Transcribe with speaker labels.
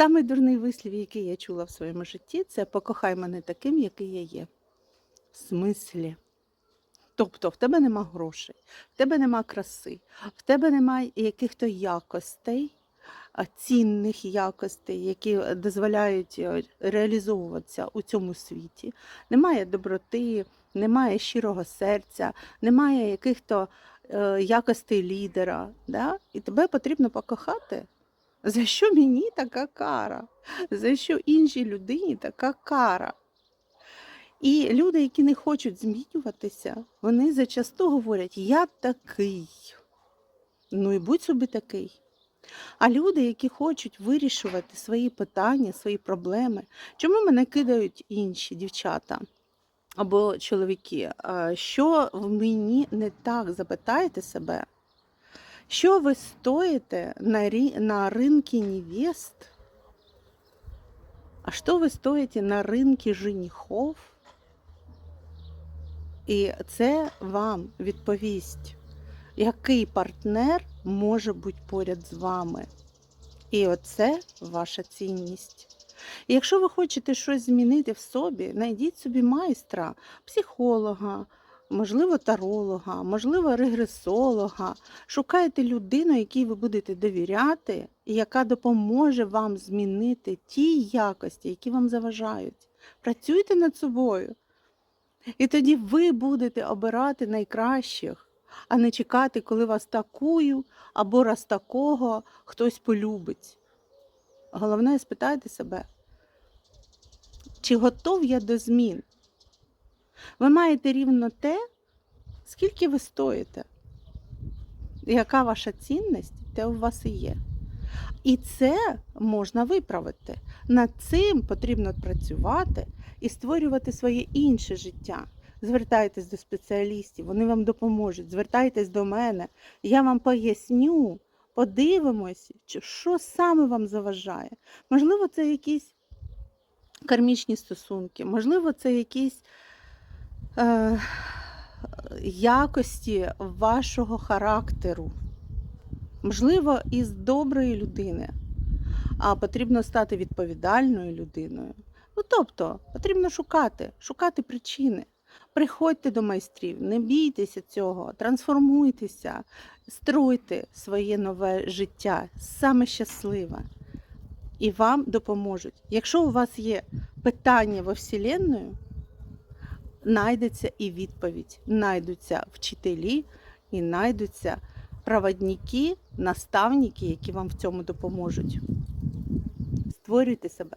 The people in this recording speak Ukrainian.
Speaker 1: Самий дурний вислів, який я чула в своєму житті, це покохай мене таким, який я є. В смислі. Тобто в тебе нема грошей, в тебе нема краси, в тебе немає яких-то якостей, цінних якостей, які е, дозволяють е, реалізовуватися у цьому світі. Немає доброти, немає щирого серця, немає яких-то е, якостей лідера. Да? І тебе потрібно покохати. За що мені така кара? За що іншій людині така кара? І люди, які не хочуть змінюватися, вони зачасту говорять: Я такий. Ну і будь собі такий. А люди, які хочуть вирішувати свої питання, свої проблеми, чому мене кидають інші дівчата або чоловіки? Що в мені не так? Запитайте себе, що ви стоїте на, рі... на ринке невест? А что вы стоите на ринку женихов? І це вам відповість, який партнер може бути поряд з вами. І оце ваша цінність. І якщо ви хочете щось змінити в собі, знайдіть собі майстра, психолога, можливо, таролога, можливо, регресолога. Шукайте людину, якій ви будете довіряти, і яка допоможе вам змінити ті якості, які вам заважають. Працюйте над собою. І тоді ви будете обирати найкращих, а не чекати, коли вас такую або раз такого хтось полюбить. Головне, спитайте себе, чи готов я до змін? Ви маєте рівно те, скільки ви стоїте, яка ваша цінність, те у вас і є. І це можна виправити. Над цим потрібно працювати і створювати своє інше життя. Звертайтесь до спеціалістів, вони вам допоможуть. Звертайтесь до мене, я вам поясню, подивимось, що саме вам заважає. Можливо, це якісь кармічні стосунки, можливо, це якісь е, якості вашого характеру. Можливо, із доброї людини, а потрібно стати відповідальною людиною. Ну, тобто, потрібно шукати, шукати причини. Приходьте до майстрів, не бійтеся цього, трансформуйтеся, стройте своє нове життя, саме щасливе. І вам допоможуть. Якщо у вас є питання во Вселенную, знайдеться і відповідь, знайдуться вчителі і знайдуться проводники, наставники, які вам в цьому допоможуть. Створюйте себе.